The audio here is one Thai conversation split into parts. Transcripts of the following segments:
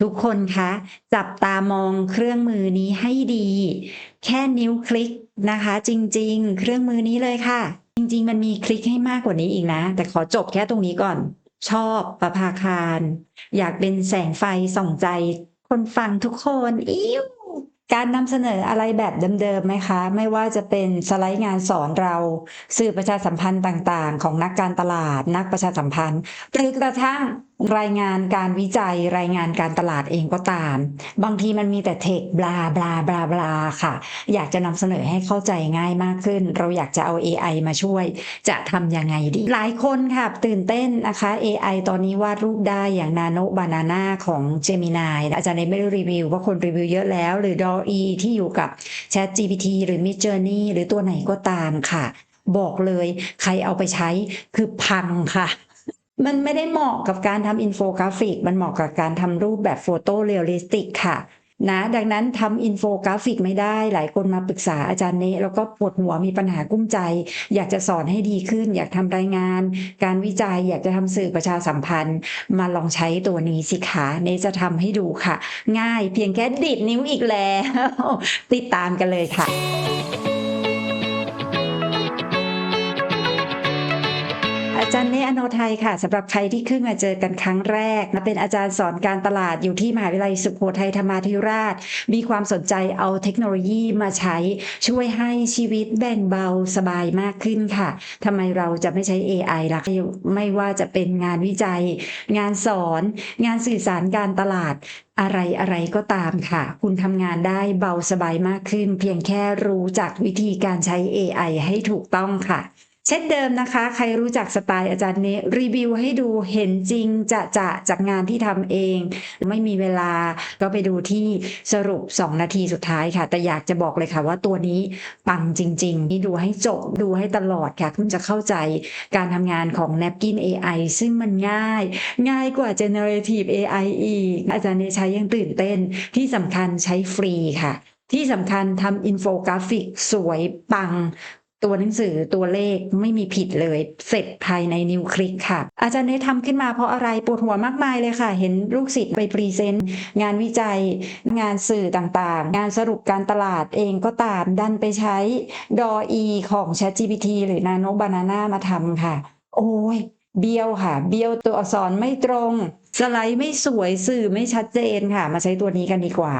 ทุกคนคะ จับตามองเครื่องมือนี้ให้ดี แค่นิ้วคลิกนะคะ จริงๆ เครื่องมือนี้เลยค่ะ จริง ๆ มันมีคลิกให้มากกว่านี้อีกนะ แต่ขอจบแค่ตรงนี้ก่อน ชอบประภาคาร อยากเป็นแสงไฟส่องใจ คนฟังทุกคนอิ้วการนำเสนออะไรแบบเดิมๆไหมคะ ไม่ว่าจะเป็นสไลด์งานสอนเรา สื่อประชาสัมพันธ์ต่างๆ ของนักการตลาด นักประชาสัมพันธ์หรือกระทั่ง รายงานการวิจัยรายงานการตลาดเองก็ตาม บางทีมันมีแต่เทคบลาบลาบลาบลาค่ะ อยากจะนำเสนอให้เข้าใจง่ายมากขึ้น เราอยากจะเอา AI มาช่วย จะทำยังไงดี หลายคนค่ะ ตื่นเต้นนะคะ AI ตอนนี้วาดรูปได้อย่าง Nano Banana ของ Gemini อาจารย์เนไม่ได้รีวิวว่าคนรีวิวเยอะแล้ว หรือ DALL-E ที่อยู่กับ Chat GPT หรือ Midjourney หรือตัวไหนก็ตามค่ะ บอกเลยใครเอาไปใช้คือพังค่ะ มันไม่ได้เหมาะกับการทำอินโฟกราฟิก มันเหมาะกับการทำรูปแบบโฟโต้เรียลลิสติกค่ะ นะ ดังนั้นทำอินโฟกราฟิกไม่ได้ หลายคนมาปรึกษาอาจารย์เนแล้วก็ปวดหัวมีปัญหากุ้มใจ อยากจะสอนให้ดีขึ้น อยากทำรายงาน การวิจัย อยากจะทำสื่อประชาสัมพันธ์ มาลองใช้ตัวนี้สิคะเนจะทำให้ดูค่ะ ง่ายเพียงแค่ดิดนิ้วอีกแล้ว ติดตามกันเลยค่ะ จารย์เนอโนไทยค่ะสำหรับใครที่ขึ้นมาเจอกันครั้งแรกนะเป็นอาจารย์สอนการตลาดอยู่ที่มหาวิทยาลัยสุโขทัยธรรมาธิราช มีความสนใจเอาเทคโนโลยีมาใช้ช่วยให้ชีวิตแบ่งเบาสบายมากขึ้นค่ะทำไมเราจะไม่ใช้ AI ล่ะไม่ว่าจะเป็นงานวิจัย งานสอน งานสื่อสารการตลาดอะไรอะไรก็ตามค่ะ คุณทำงานได้เบาสบายมากขึ้น เพียงแค่รู้จักวิธีการใช้ AI ให้ถูกต้องค่ะ เช่นเดิมนะคะ ใครรู้จักสไตล์อาจารย์เนรีวิวให้ดูเห็นจริงจะจะจากงานที่ทำเอง ไม่มีเวลาก็ไปดูที่สรุป 2 นาทีสุดท้ายค่ะ แต่อยากจะบอกเลยค่ะว่าตัวนี้ปังจริง ๆ นี่ดูให้จบดูให้ตลอดค่ะ คุณจะเข้าใจการทำงานของ Napkin AI ซึ่งมันง่าย ง่ายกว่า Generative AI อีก อาจารย์เนใช้ยังตื่นเต้นที่สำคัญใช้ฟรีค่ะที่สำคัญทำอินโฟกราฟิกสวยปัง ตัวหนังสือตัวเลขไม่มีผิดเลย เสร็จภายในนิ้วคลิกค่ะ อาจารย์เนททำขึ้นมาเพราะอะไรปวดหัวมากมายเลยค่ะ เห็นลูกศิษย์ไปพรีเซนต์งานวิจัย งานสื่อต่างๆ งานสรุปการตลาดเองก็ตามดันไปใช้ DALL-E ของ ChatGPT หรือ Nano Banana มาทำค่ะ โอ้ยเบี้ยวค่ะ เบี้ยวตัวอักษรไม่ตรง สไลด์ไม่สวยสื่อไม่ชัดเจนค่ะ มาใช้ตัวนี้กันดีกว่า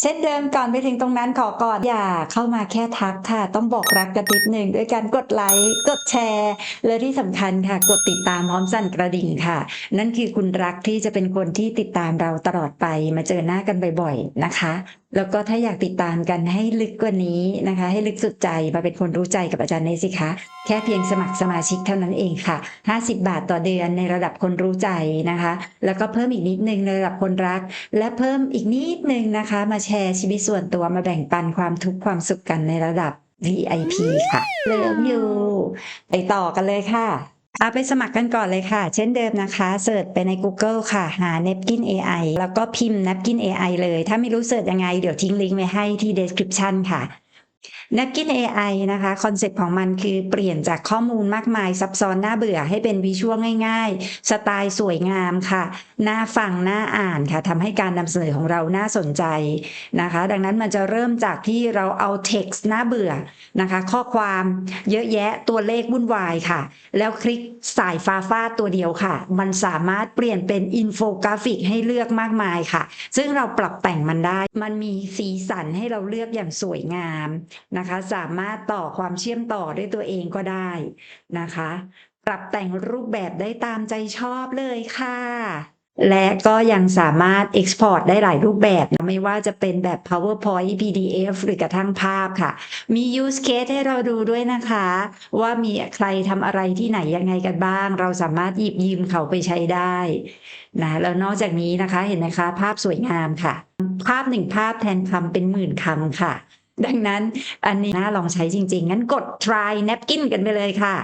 เช่นเดิมก่อนไปถึงตรงนั้นขอก่อนอย่าเข้ามาแค่ทักค่ะ ต้องบอกรักกันนิดหนึ่งด้วยการกดไลค์กดแชร์ และที่สำคัญค่ะ กดติดตามพร้อมสั่นกระดิ่งค่ะ นั่นคือคุณรักที่จะเป็นคนที่ติดตามเราตลอดไปมาเจอหน้ากันบ่อยๆนะคะ แล้วก็ถ้าอยากติดตามกันให้ลึกกว่านี้นะคะ ให้ลึกสุดใจมาเป็นคนรู้ใจกับอาจารย์เนสิคะ แค่เพียงสมัครสมาชิกเท่านั้นเองค่ะ 50 บาทต่อเดือนในระดับคนรู้ใจนะคะ แล้วก็เพิ่มอีกนิดนึงในระดับคนรัก และเพิ่มอีกนิดนึงนะคะ มาแชร์ชีวิตส่วนตัวมาแบ่งปันความทุกข์ความสุขกันในระดับ VIP ค่ะเลิฟอยู่ ไปต่อกันเลยค่ะ เอาไปสมัครกันก่อนเลยค่ะ เช่นเดิมนะคะเสิร์ชไปใน Google ค่ะ หา Napkin AI แล้วก็พิมพ์ Napkin AI เลย ถ้าไม่รู้เสิร์ชยังไง เดี๋ยวทิ้งลิงก์ไว้ให้ที่ description ค่ะ Napkin AI นะคะคอนเซ็ปต์ของมันคือเปลี่ยนจากข้อมูลมากมาย ซับซ้อนน่าเบื่อให้เป็นวิชวลง่าย ๆ สไตล์สวยงามค่ะ น่าฟัง น่าอ่านค่ะทำให้การนำเสนอของเราน่าสนใจนะคะ ดังนั้นมันจะเริ่มจากที่เราเอา text น่าเบื่อนะคะ ข้อความเยอะแยะตัวเลขวุ่นวายค่ะ แล้วคลิกสายฟ้าฟาตัวเดียวค่ะ มันสามารถเปลี่ยนเป็นอินโฟกราฟิกให้เลือกมากมายค่ะ ซึ่งเราปรับแต่งมันได้ มันมีสีสันให้เราเลือกอย่างสวยงามนะคะสามารถต่อความเชื่อมต่อด้วยตัวเองก็ได้นะคะ ปรับแต่งรูปแบบได้ตามใจชอบเลยค่ะ และก็ยังสามารถ Export ได้หลายรูปแบบนะไม่ว่าจะเป็นแบบ PowerPoint PDF หรือกระทั่งภาพค่ะ มี use case ให้เราดูด้วยนะคะ ว่ามีใครทำอะไรที่ไหนยังไงกันบ้าง เราสามารถหยิบยืมเขาไปใช้ได้นะแล้วนอกจากนี้นะคะเห็นไหมคะ ภาพสวยงามค่ะ ภาพหนึ่งภาพแทนคำเป็นหมื่นคำค่ะ ดังนั้นอันนี้น่าลองใช้จริง ๆ งั้นกด try napkin กันไปเลยค่ะ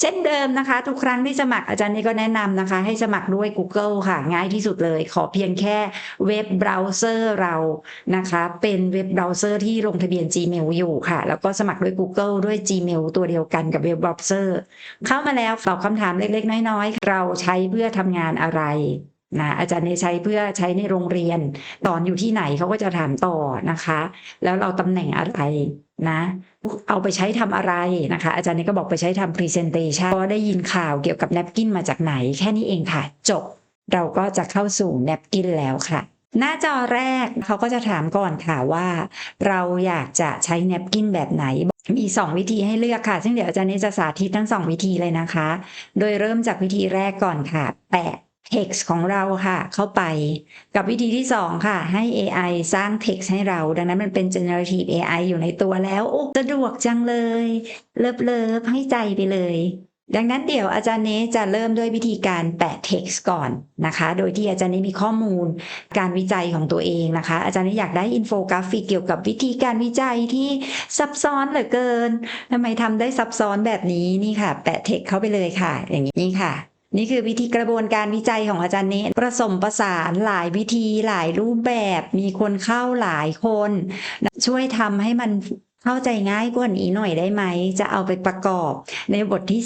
เช่นเดิมนะคะ ทุกครั้งที่สมัครอาจารย์นี่ก็แนะนำนะคะ ให้สมัครด้วย Google ค่ะ ง่ายที่สุดเลย ขอเพียงแค่เว็บเบราว์เซอร์เรานะคะ เป็นเว็บเบราว์เซอร์ที่ลงทะเบียน Gmail อยู่ค่ะ แล้วก็สมัครด้วย Google ด้วย Gmail ตัวเดียวกันกับเว็บเบราว์เซอร์เข้ามาแล้วตอบคำถามเล็กๆ น้อยๆ เราใช้เพื่อทำงานอะไร นะอาจารย์เนใช้เพื่อใช้ในโรงเรียนสอนอยู่ที่ไหนเขาก็จะถามต่อนะคะ แล้วเราตำแหน่งอะไรนะ เอาไปใช้ทำอะไรนะคะ อาจารย์เนก็บอกไปใช้ทำ presentation ก็ได้ยินข่าวเกี่ยวกับแนปกินมาจากไหน แค่นี้เองค่ะ จบ เราก็จะเข้าสู่แนปกินแล้วค่ะ หน้าจอแรกเขาก็จะถามก่อนค่ะว่า เราอยากจะใช้แนปกินแบบไหนมี 2 วิธีให้เลือกค่ะ ซึ่งเดี๋ยวอาจารย์เนจะสาธิตทั้ง 2 วิธีเลยนะคะ โดยเริ่มจากวิธีแรกก่อนค่ะ แปะ text ของเราค่ะ เข้าไป กับวิธีที่2ค่ะ ให้ AI สร้าง text ให้เรา ดังนั้นมันเป็น generative AI อยู่ในตัวแล้ว โอ้สะดวกจังเลย เลิฟเลิฟให้ใจไปเลย ดังนั้นเดี๋ยวอาจารย์เนจะเริ่มด้วยวิธีการแปะ text ก่อนนะคะ โดยที่อาจารย์เนมีข้อมูลการวิจัยของตัวเองนะคะ อาจารย์เนอยากได้อินโฟกราฟิกเกี่ยวกับวิธีการวิจัยที่ซับซ้อนเหลือเกินทำไมทำได้ซับซ้อนแบบนี้นี่ค่ะ แปะ text เข้าไปเลยค่ะ อย่างนี้ค่ะ นี่คือวิธีกระบวนการวิจัยของอาจารย์เนผสมประสานหลายวิธีหลายรูปแบบ มีคนเข้าหลายคน ช่วยทำให้มันเข้าใจง่ายกว่านี้หน่อยได้ไหม จะเอาไปประกอบในบทที่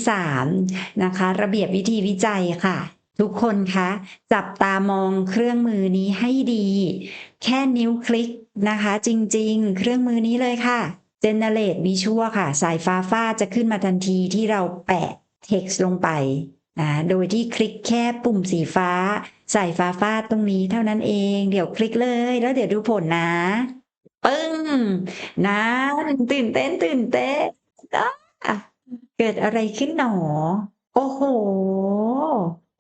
3 นะคะ ระเบียบวิธีวิจัยค่ะ ทุกคนคะ จับตามองเครื่องมือนี้ให้ดี แค่นิ้วคลิกนะคะ จริงๆ เครื่องมือนี้เลยค่ะ Generate Visual ค่ะ สายฟ้าฟาจะขึ้นมาทันทีที่เราแปะ text ลงไป นะโดยที่คลิกแค่ปุ่มสีฟ้า ใสายฟ้าฟาดตรงนี้เท่านั้นเอง เดี๋ยวคลิกเลย แล้วเดี๋ยวดูผลนะปึ้งนะตื่นเต้นตื่นเต้นอะเกิดอะไรขึ้นหนอ โอ้โห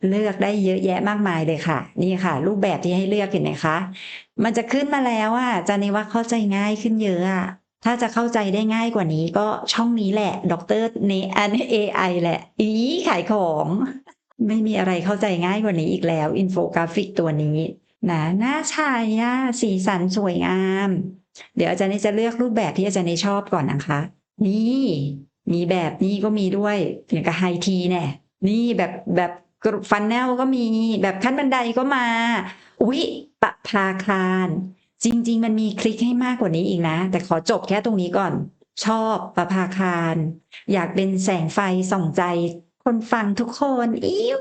เลือกได้เยอะแยะมากมายเลยค่ะ นี่ค่ะ รูปแบบที่ให้เลือกเห็นไหมคะ มันจะขึ้นมาแล้วอะจานี่ว่าเข้าใจง่ายขึ้นเยอะอะ ถ้าจะเข้าใจได้ง่ายกว่านี้ก็ช่องนี้แหละดรเนอันเอไอแหละ อีขายของ ไม่มีอะไรเข้าใจง่ายกว่านี้อีกแล้ว อินโฟกราฟิกตัวนี้นะหน้าชายอะสีสันสวยงาม เดี๋ยวอาจารย์นี่จะเลือกรูปแบบที่อาจารย์นี่ชอบก่อนนะคะ นี่ มีแบบนี้ก็มีด้วยอย่างกับไฮทีแน่นี่แบบแบบฟันแนลก็มีแบบขั้นบันไดก็มา อุ๊ยปะพาคาร จริง ๆ มันมีคลิกให้มากกว่านี้อีกนะ แต่ขอจบแค่ตรงนี้ก่อน ชอบประภาคาร อยากเป็นแสงไฟส่องใจ คนฟังทุกคนอิ้ว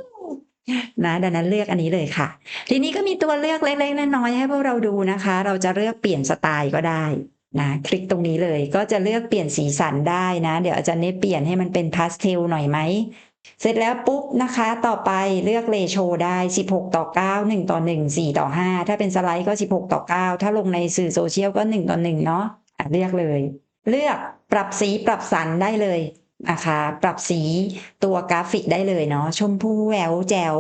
นะดังนั้นเลือกอันนี้เลยค่ะ ทีนี้ก็มีตัวเลือกเล็กๆน้อยๆให้พวกเราดูนะคะ เราจะเลือกเปลี่ยนสไตล์ก็ได้นะคลิกตรงนี้เลยก็จะเลือกเปลี่ยนสีสันได้นะ เดี๋ยวอาจารย์เนเปลี่ยนให้มันเป็นพาสเทลหน่อยไหม เสร็จแล้วปุ๊บนะคะ ต่อไปเลือกเลโชได้ 16 ต่อ 9 1 ต่อ 1 4 ต่อ 5 ถ้าเป็นสไลด์ก็ 16 ต่อ 9 ถ้าลงในสื่อโซเชียลก็ 1 ต่อ 1 เนาะะเลือกเลย เลือกปรับสีปรับสันได้เลยนะคะ ปรับสีตัวกราฟิกได้เลยเนาะ ชมพูแหววแจ๋ว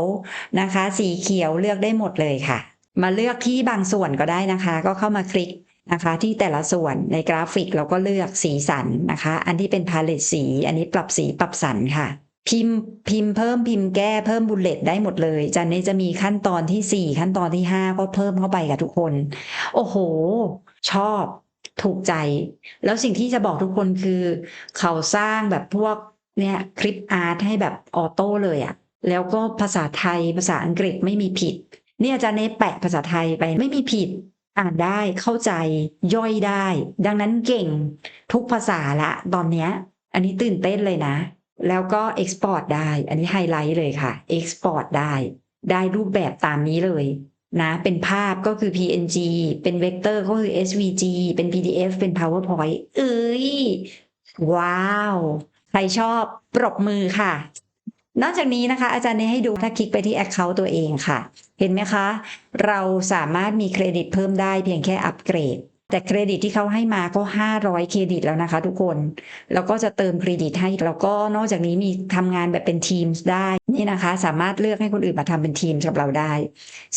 นะคะ สีเขียวเลือกได้หมดเลยค่ะ มาเลือกที่บางส่วนก็ได้นะคะ ก็เข้ามาคลิกนะคะที่แต่ละส่วนในกราฟิกเราก็เลือกสีสันนะคะ อันที่เป็นพาเลตสี อันนี้ปรับสีปรับสันค่ะ พิมพ์พิมพ์เพิ่มพิมพ์แก้เพิ่มบุลเลตได้หมดเลย จันนี้จะมีขั้นตอนที่4ขั้นตอนที่5ก็เพิ่มเข้าไปกับทุกคน โอ้โห ชอบถูกใจ แล้วสิ่งที่จะบอกทุกคนคือ เขาสร้างแบบพวกเนี่ยคลิปอาร์ตให้แบบออโต้เลยอะแล้วก็ภาษาไทยภาษาอังกฤษไม่มีผิด เนี่ยอาจารย์เนแปะภาษาไทยไปไม่มีผิด อ่านได้เข้าใจย่อยได้ ดังนั้นเก่งทุกภาษาละ ตอนเนี้ย อันนี้ตื่นเต้นเลยนะ แล้วก็ Export ได้ อันนี้ไฮไลท์เลยค่ะ Export ได้ ได้รูปแบบตามนี้เลยนะ เป็นภาพก็คือ PNG เป็นเวกเตอร์ก็คือ SVG เป็น PDF เป็น PowerPoint เอ้ย ว้าว ใครชอบปรบมือค่ะ นอกจากนี้นะคะ อาจารย์เนให้ดูถ้าคลิกไปที่ Account ตัวเองค่ะ เห็นไหมคะ เราสามารถมีเครดิตเพิ่มได้เพียงแค่อัปเกรด แต่เครดิตที่เขาให้มาก็ 500 เครดิตแล้วนะคะทุกคน แล้วก็จะเติมเครดิตให้ แล้วก็นอกจากนี้มีทำงานแบบเป็นทีมได้นี่นะคะ สามารถเลือกให้คนอื่นมาทำเป็นทีมกับเราได้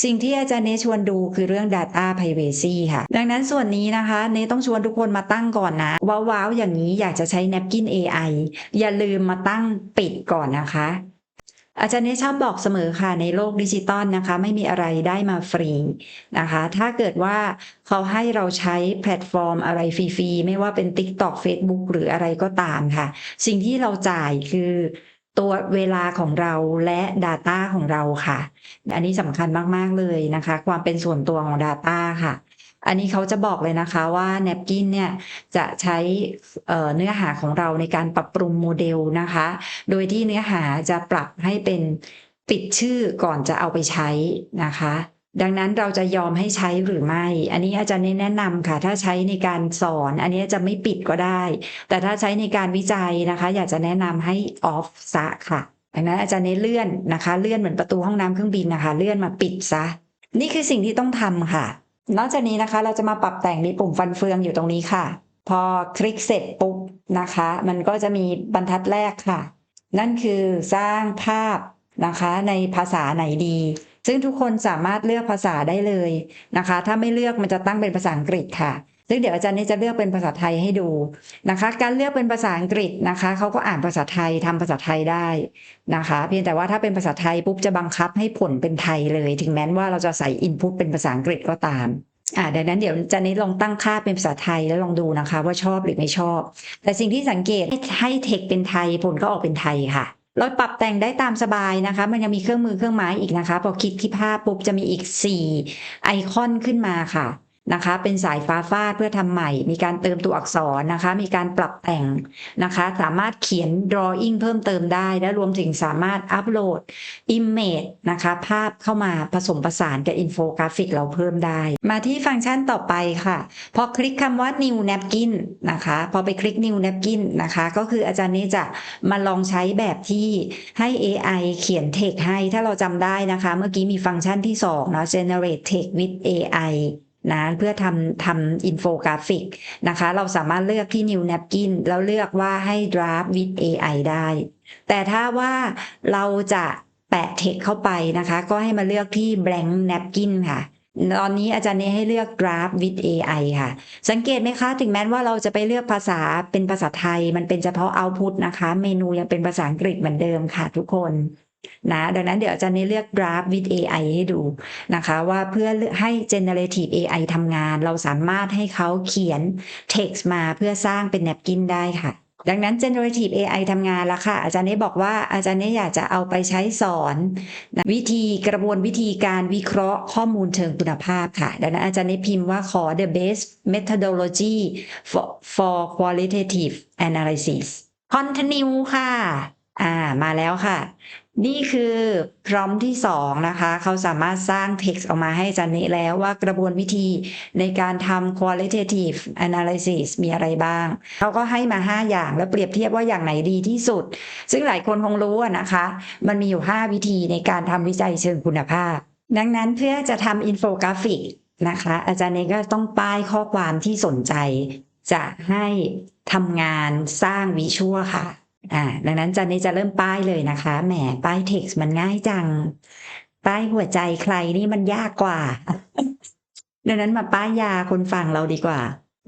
สิ่งที่อาจารย์เนชวนดูคือเรื่อง Data Privacy ค่ะ ดังนั้นส่วนนี้นะคะ เนต้องชวนทุกคนมาตั้งก่อนนะว้าวๆอย่างนี้อยากจะใช้ Napkin AI อย่าลืมมาตั้งปิดก่อนนะคะ อาจารย์เนชอบบอกเสมอค่ะในโลกดิจิตอลนะคะ ไม่มีอะไรได้มาฟรีนะคะ ถ้าเกิดว่าเขาให้เราใช้แพลตฟอร์มอะไรฟรีๆ ไม่ว่าเป็น TikTok Facebook หรืออะไรก็ตามค่ะ สิ่งที่เราจ่ายคือตัวเวลาของเราและ Data ของเราค่ะ อันนี้สำคัญมาก ๆ เลยนะคะ ความเป็นส่วนตัวของ Data ค่ะ อันนี้เขาจะบอกเลยนะคะว่า Napkin เนี่ยจะใช้เเนื้อหาของเราในการปรับปรุงโมเดลนะคะ โดยที่เนื้อหาจะปรับให้เป็นปิดชื่อก่อนจะเอาไปใช้นะคะดังนั้นเราจะยอมให้ใช้หรือไม่ อันนี้อาจารย์แนะนำค่ะ ถ้าใช้ในการสอน อันนี้จะไม่ปิดก็ได้ แต่ถ้าใช้ในการวิจัยนะคะ อยากจะแนะนำให้ออฟซะค่ะ ดังนั้นอาจารย์เน้เลื่อนนะคะ เลื่อนเหมือนประตูห้องน้ำเครื่องบินนะคะ เลื่อนมาปิดซะ นี่คือสิ่งที่ต้องทำค่ะ นอกจากนี้นะคะ เราจะมาปรับแต่งมีปุ่มฟันเฟืองอยู่ตรงนี้ค่ะ พอคลิกเสร็จปุ๊บนะคะ มันก็จะมีบรรทัดแรกค่ะ นั่นคือสร้างภาพนะคะ ในภาษาไหนดี ซึ่งทุกคนสามารถเลือกภาษาได้เลยนะคะ ถ้าไม่เลือกมันจะตั้งเป็นภาษาอังกฤษค่ะ ซึ่งเดี๋ยวอาจารย์นี่จะเลือกเป็นภาษาไทยให้ดูนะคะ การเลือกเป็นภาษาอังกฤษนะคะเขาก็อ่านภาษาไทยทำภาษาไทยได้นะคะ เพียงแต่ว่าถ้าเป็นภาษาไทยปุ๊บจะบังคับให้ผลเป็นไทยเลย ถึงแม้ว่าเราจะใส่อินพุตเป็นภาษาอังกฤษก็ตามอ่าดังนั้นเดี๋ยวอาจะนี้ลองตั้งค่าเป็นภาษาไทยแล้วลองดูนะคะ ว่าชอบหรือไม่ชอบ แต่สิ่งที่สังเกตให้ให้เทคเป็นไทยผลก็ออกเป็นไทยค่ะเราปรับแต่งได้ตามสบายนะคะ มันยังมีเครื่องมือเครื่องไม้อีกนะคะ พอคลิกที่ภาพปุ๊บจะมีอีก 4 ไอคอนขึ้นมาค่ะ นะคะ เป็นสายฟ้าฟาดเพื่อทำใหม่ มีการเติมตัวอักษรนะคะ มีการปรับแต่งนะคะ สามารถเขียน drawing เพิ่มเติมได้ และรวมถึงสามารถอัปโหลด image นะคะ ภาพเข้ามาผสมผสานกับอินโฟกราฟิกเราเพิ่มได้ มาที่ฟังก์ชันต่อไปค่ะ พอคลิกคำว่า new napkin นะคะ พอไปคลิก new napkin นะคะ ก็คืออาจารย์นี้จะมาลองใช้แบบที่ให้ AI เขียน text ให้ ถ้าเราจำได้นะคะ เมื่อกี้มีฟังก์ชันที่2เนาะ generate text with AI นะเพื่อทำทำอินโฟกราฟิกนะคะ เราสามารถเลือกที่ new napkin แล้วเลือกว่าให้ draft with AI ได้ แต่ถ้าว่าเราจะแปะ text เข้าไปนะคะ ก็ให้มาเลือกที่ blank napkin ค่ะตอนนี้อาจารย์เนให้เลือก Draft with AI ค่ะ สังเกตไหมคะ ถึงแม้ว่าเราจะไปเลือกภาษาเป็นภาษาไทย มันเป็นเฉพาะ Output นะคะ เมนูยังเป็นภาษาอังกฤษเหมือนเดิมค่ะทุกคน นะดังนั้นเดี๋ยวอาจารย์เนเลือก Draft with AI ให้ดูนะคะว่าเพื่อให้ Generative AI ทำงาน เราสามารถให้เขาเขียน Text มาเพื่อสร้างเป็น Napkin ได้ค่ะดังนั้น generative AI ทำงานแล้วค่ะ อาจารย์เนบอกว่าอาจารย์เนอยากจะเอาไปใช้สอนนะวิธีกระบวนวิธีการวิเคราะห์ข้อมูลเชิงคุณภาพค่ะ ดังนั้นอาจารย์เนพิมพ์ว่าขอ the best methodology for, for qualitative analysis continue ค่ะ อ่ามาแล้วค่ะ นี่คือพร้อมที่สองนะคะ เขาสามารถสร้าง text ออกมาให้อาจารย์เนแล้วว่ากระบวนวิธีในการทำ qualitative analysis มีอะไรบ้าง เขาก็ให้มา 5 อย่างแล้วเปรียบเทียบว่าอย่างไหนดีที่สุด ซึ่งหลายคนคงรู้นะคะ มันมีอยู่ 5 วิธีในการทำวิจัยเชิงคุณภาพ ดังนั้นเพื่อจะทำอินโฟกราฟิกนะคะ อาจารย์เนก็ต้องป้ายข้อความที่สนใจ จะให้ทำงานสร้างวิชวลค่ะ อ่า ดังนั้นจันนี่จะเริ่มป้ายเลยนะคะ แหม ป้ายเท็กซ์มันง่ายจัง ป้ายหัวใจใครนี่มันยากกว่า ดังนั้นมาป้ายยาคนฟังเราดีกว่า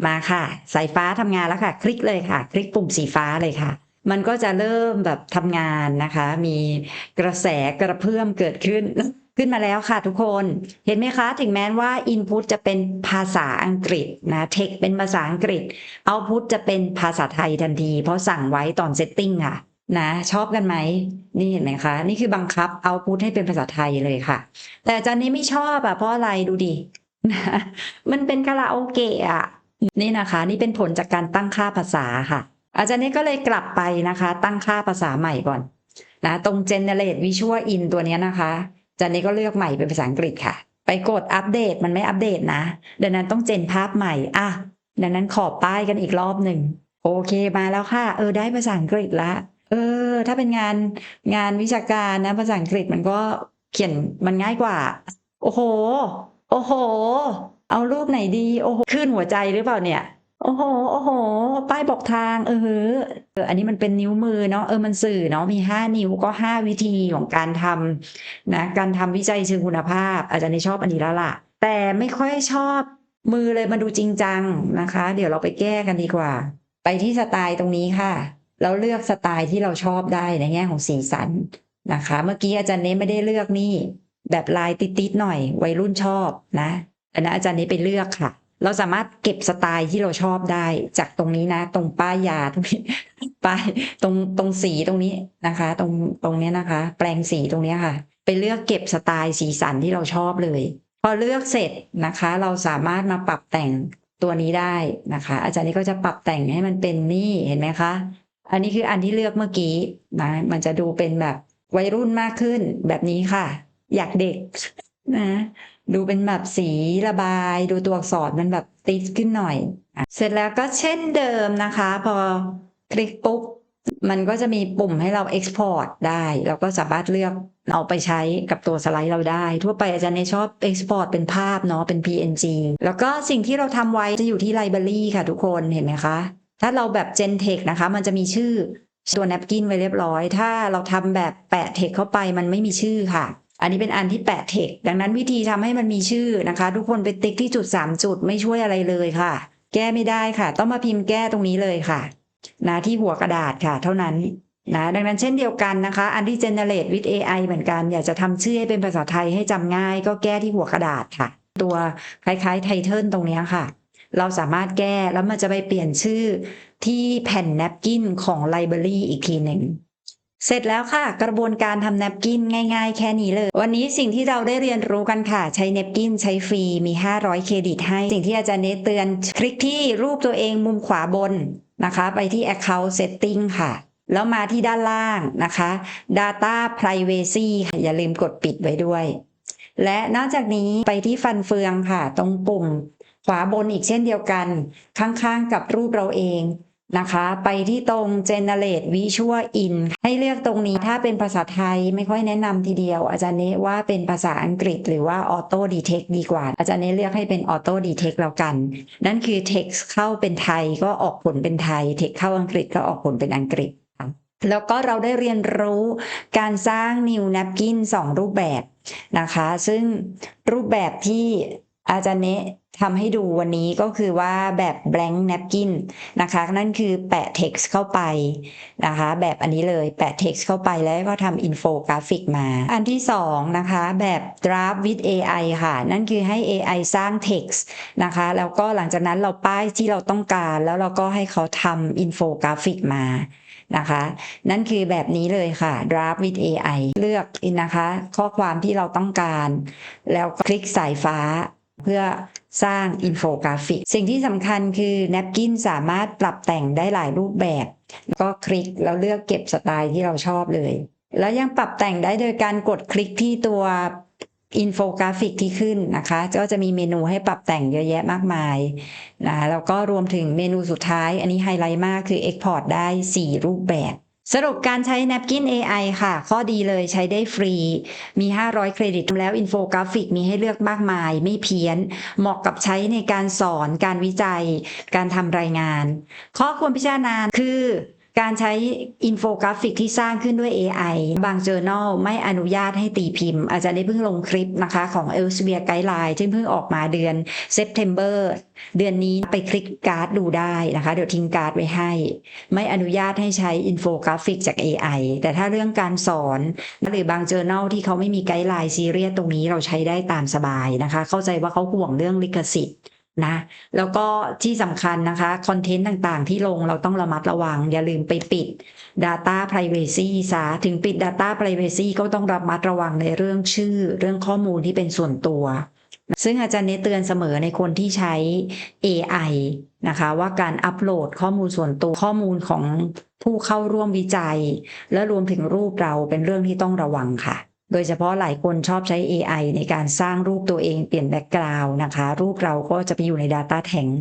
มาค่ะ สายฟ้าทำงานแล้วค่ะ คลิกเลยค่ะ คลิกปุ่มสีฟ้าเลยค่ะมันก็จะเริ่มแบบทำงานนะคะ มีกระแสกระเพื่อมเกิดขึ้น ขึ้นมาแล้วค่ะทุกคนเห็นไหมคะ ถึงแม้ว่า Input จะเป็นภาษาอังกฤษนะ Text เป็นภาษาอังกฤษ Output จะเป็นภาษาไทยทันที เพราะสั่งไว้ตอน Setting ค่ะนะชอบกันไหมนี่เห็นไหมคะ นี่คือบังคับ Output ให้เป็นภาษาไทยเลยค่ะ แต่อาจารย์นี้ไม่ชอบอะเพราะอะไรดูดินะมันเป็นคาราโอเกะอะนี่นะคะ นี่เป็นผลจากการตั้งค่าภาษาค่ะ อาจารย์นี้ก็เลยกลับไปนะคะ ตั้งค่าภาษาใหม่ก่อนนะตรง generate visual in ตัวเนี้ยนะคะ จารย์นี้ก็เลือกใหม่เป็นภาษาอังกฤษค่ะ ไปกดอัปเดตมันไม่อัปเดตนะ ดังนั้นต้องเจนภาพใหม่อะดังนั้นขอป้ายกันอีกรอบหนึ่งโอเคมาแล้วค่ะ เออได้ภาษาอังกฤษละเออ ถ้าเป็นงานงานวิชาการนะ ภาษาอังกฤษมันก็เขียนมันง่ายกว่า โอ้โห โอ้โห เอารูปไหนดี โอ้โหขึ้นหัวใจหรือเปล่าเนี่ย โอ้โห โอ้โห ป้ายบอกทาง เออเออ อันนี้มันเป็นนิ้วมือเนาะ เออ มันสื่อเนาะ มีห้านิ้วก็ห้าวิธีของการทำนะ การทำวิจัยเชิงคุณภาพ อาจารย์ในชอบอันนี้แล้วล่ะ แต่ไม่ค่อยชอบมือเลยมาดูจริงจังนะคะ เดี๋ยวเราไปแก้กันดีกว่า ไปที่สไตล์ตรงนี้ค่ะ เราเลือกสไตล์ที่เราชอบได้ในแง่ของสีสันนะคะ เมื่อกี้อาจารย์เน้ไม่ได้เลือกนี่ แบบลายติดๆหน่อย วัยรุ่นชอบนะอันนั้นอาจารย์เน้ไปเลือกค่ะ เราสามารถเก็บสไตล์ที่เราชอบได้ จากตรงนี้นะ ตรงป้ายยาตรงนี้ป้ายตรงตรงสีตรงนี้นะคะ ตรงตรงเนี้ยนะคะ แปลงสีตรงเนี้ยค่ะ ไปเลือกเก็บสไตล์สีสันที่เราชอบเลย พอเลือกเสร็จนะคะ เราสามารถมาปรับแต่งตัวนี้ได้นะคะ อาจารย์นี้ก็จะปรับแต่งให้มันเป็นนี่เห็นไหมคะ อันนี้คืออันที่เลือกเมื่อกี้นะมันจะดูเป็นแบบวัยรุ่นมากขึ้นแบบนี้ค่ะ อยากเด็กนะ ดูเป็นแบบสีระบาย ดูตัวอักษรมันแบบติดขึ้นหน่อย เสร็จแล้วก็เช่นเดิมนะคะ พอคลิกปุ๊บ มันก็จะมีปุ่มให้เรา Export ได้ เราก็สามารถเลือกเอาไปใช้กับตัวสไลด์เราได้ ทั่วไปอาจารย์เนยชอบ Export เป็นภาพเนาะเป็น PNG แล้วก็สิ่งที่เราทำไว้จะอยู่ที่ Library ค่ะทุกคนเห็นไหมคะ ถ้าเราแบบ Gentex นะคะ มันจะมีชื่อตัว napkin ไว้เรียบร้อย ถ้าเราทำแบบแปะ text เข้าไปมันไม่มีชื่อค่ะ อันนี้เป็นอันที่แปะ text ดังนั้นวิธีทำให้มันมีชื่อนะคะ ทุกคนไปติ๊กที่จุด3จุดไม่ช่วยอะไรเลยค่ะ แก้ไม่ได้ค่ะ ต้องมาพิมพ์แก้ตรงนี้เลยค่ะนะที่หัวกระดาษค่ะ เท่านั้นนะดังนั้นเช่นเดียวกันนะคะ อันที่ generate with AI เหมือนกัน อยากจะทำชื่อให้เป็นภาษาไทยให้จำง่าย ก็แก้ที่หัวกระดาษค่ะ ตัวคล้ายๆไทเทิลตรงนี้ค่ะ เราสามารถแก้แล้วมันจะไปเปลี่ยนชื่อที่แผ่นแนปกินของไลบรารีอีกทีหนึ่ง เสร็จแล้วค่ะ กระบวนการทำแนปกินง่าย ๆ แค่นี้เลย วันนี้สิ่งที่เราได้เรียนรู้กันค่ะ ใช้แนปกินใช้ฟรีมี 500 เครดิตให้ สิ่งที่อาจารย์เนตเตือน คลิกที่รูปตัวเองมุมขวาบนนะคะ ไปที่ Account Setting ค่ะ แล้วมาที่ด้านล่างนะคะ Data Privacy ค่ะอย่าลืมกดปิดไว้ด้วย และนอกจากนี้ไปที่ฟันเฟืองค่ะ ตรงปุ่มขวาบนอีกเช่นเดียวกัน ข้างๆกับรูปเราเอง นะคะ ไปที่ตรง generate visual in ให้เลือกตรงนี้ถ้าเป็นภาษาไทยไม่ค่อยแนะนำทีเดียว อาจารย์เนว่าเป็นภาษาอังกฤษหรือว่า auto detect ดีกว่า อาจารย์เนเลือกให้เป็น auto detect แล้วกัน นั่นคือ text เข้าเป็นไทยก็ออกผลเป็นไทย text เข้าอังกฤษก็ออกผลเป็นอังกฤษ แล้วก็เราได้เรียนรู้การสร้าง new napkin สองรูปแบบนะคะ ซึ่งรูปแบบที่ อาจารย์เนะทำให้ดูวันนี้ก็คือว่าแบบ blank napkin นะคะ นั่นคือแปะ text เข้าไปนะคะ แบบอันนี้เลยแปะ text เข้าไปแล้วก็ทำอินโฟกราฟิกมา อันที่สองนะคะ แบบ draft with AI ค่ะ นั่นคือให้ AI สร้าง text นะคะ แล้วก็หลังจากนั้นเราป้ายที่เราต้องการแล้วเราก็ให้เขาทำอินโฟกราฟิกมานะคะ นั่นคือแบบนี้เลยค่ะ draft with AI เลือกนะคะ ข้อความที่เราต้องการ แล้วคลิกสายฟ้า เพื่อสร้างอินโฟกราฟิก สิ่งที่สำคัญคือ napkin สามารถปรับแต่งได้หลายรูปแบบ ก็คลิกแล้วเลือกเก็บสไตล์ที่เราชอบเลย แล้วยังปรับแต่งได้โดยการกดคลิกที่ตัวอินโฟกราฟิกที่ขึ้นนะคะ ก็จะมีเมนูให้ปรับแต่งเยอะแยะมากมายนะแล้วก็รวมถึงเมนูสุดท้าย อันนี้ไฮไลท์มากคือ Export ได้ 4 รูปแบบ สรุปการใช้ Napkin AI ค่ะ ข้อดีเลยใช้ได้ฟรี มี 500 เครดิตแล้วอินโฟกราฟิกมีให้เลือกมากมาย ไม่เพี้ยน เหมาะกับใช้ในการสอน การวิจัย การทำรายงาน ข้อควรพิจารณาคือ การใช้อินโฟกราฟิกที่สร้างขึ้นด้วย AI บาง journal ไม่อนุญาตให้ตีพิมพ์ อาจารย์ได้เพิ่งลงคลิปนะคะ ของ Elsevier Guideline ซึ่เพิ่งออกมาเดือน September เดือนนี้ไปคลิกการ์ดดูได้นะคะ เดี๋ยวทิ้งการ์ดไว้ให้ ไม่อนุญาตให้ใช้อินโฟกราฟิกจาก AI แต่ถ้าเรื่องการสอน หรือบาง journal ที่เขาไม่มีไกด์ไลน์ซีเรียสตรงนี้เราใช้ได้ตามสบายนะคะ เข้าใจว่าเขาห่วงเรื่องลิขสิทธิ์ นะแล้วก็ที่สำคัญนะคะคอนเทนต์ต่างๆ ที่ลงเราต้องระมัดระวัง อย่าลืมไปปิด Data Privacy ซะถึงปิด Data Privacy ก็ต้องระมัดระวังในเรื่องชื่อ เรื่องข้อมูลที่เป็นส่วนตัว ซึ่งอาจารย์เนตเตือนเสมอในคนที่ใช้ AI นะคะว่าการอัปโหลดข้อมูลส่วนตัวข้อมูลของผู้เข้าร่วมวิจัย และรวมถึงรูปเราเป็นเรื่องที่ต้องระวังค่ะ โดยเฉพาะหลายคนชอบใช้ AI ในการสร้างรูปตัวเองเปลี่ยนแบ็กกราวน์นะคะ รูปเราก็จะไปอยู่ใน Data Tank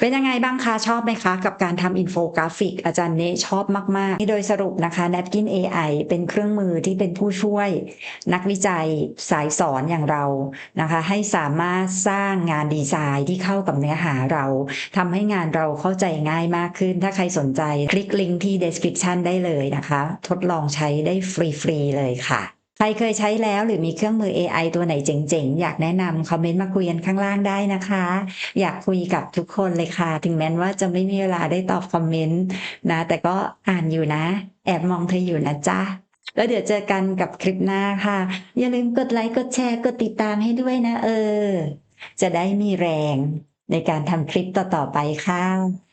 เป็นยังไงบ้างคะ ชอบไหมคะ กับการทำอินโฟกราฟิก อาจารย์เนชอบมาก ๆ โดยสรุปนะคะ Napkin AI เป็นเครื่องมือที่เป็นผู้ช่วย นักวิจัยสายสอนอย่างเรานะคะ ให้สามารถสร้างงานดีไซน์ที่เข้ากับเนื้อหาเราทำให้งานเราเข้าใจง่ายมากขึ้น ถ้าใครสนใจคลิกลิงก์ที่ description ได้เลยนะคะ ทดลองใช้ได้ฟรี ๆ เลยค่ะ ใครเคยใช้แล้วหรือมีเครื่องมือ AI ตัวไหนเจ๋งๆ อยากแนะนำคอมเมนต์มาคุยกันข้างล่างได้นะคะ อยากคุยกับทุกคนเลยค่ะ ถึงแม้ว่าจะไม่มีเวลาได้ตอบคอมเมนต์นะ แต่ก็อ่านอยู่นะ แอบมองเธออยู่นะจ๊ะ แล้วเดี๋ยวเจอกันกับคลิปหน้าค่ะ อย่าลืมกดไลค์กดแชร์กดติดตามให้ด้วยนะเออ จะได้มีแรงในการทำคลิปต่อๆไปค่ะ